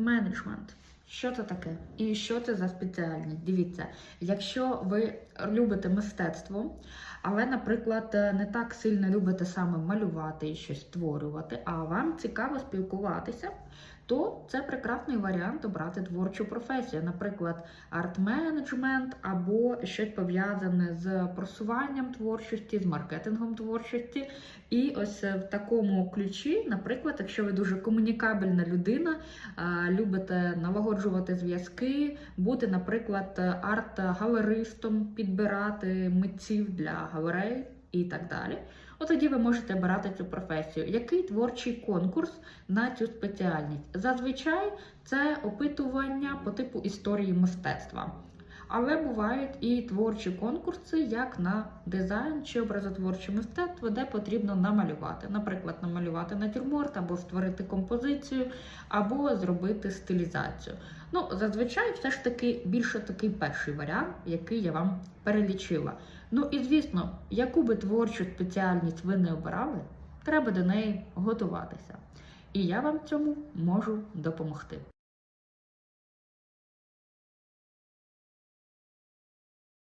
management. Що це таке? І що це за спеціальність? Дивіться, якщо ви любите мистецтво, але, наприклад, не так сильно любите саме малювати і щось створювати, а вам цікаво спілкуватися, то це прекрасний варіант обрати творчу професію, наприклад, арт-менеджмент або щось пов'язане з просуванням творчості, з маркетингом творчості. І ось в такому ключі, наприклад, якщо ви дуже комунікабельна людина, любите налагоджувати зв'язки, бути, наприклад, арт-галеристом, підбирати митців для галерей і так далі. От тоді ви можете обирати цю професію. Який творчий конкурс на цю спеціальність? Зазвичай це опитування по типу історії мистецтва. Але бувають і творчі конкурси, як на дизайн чи образотворче мистецтво, де потрібно намалювати. Наприклад, намалювати натюрморт, або створити композицію, або зробити стилізацію. Ну, зазвичай, все ж таки більше такий перший варіант, який я вам перелічила. Ну і звісно, яку би творчу спеціальність ви не обирали, треба до неї готуватися. І я вам цьому можу допомогти.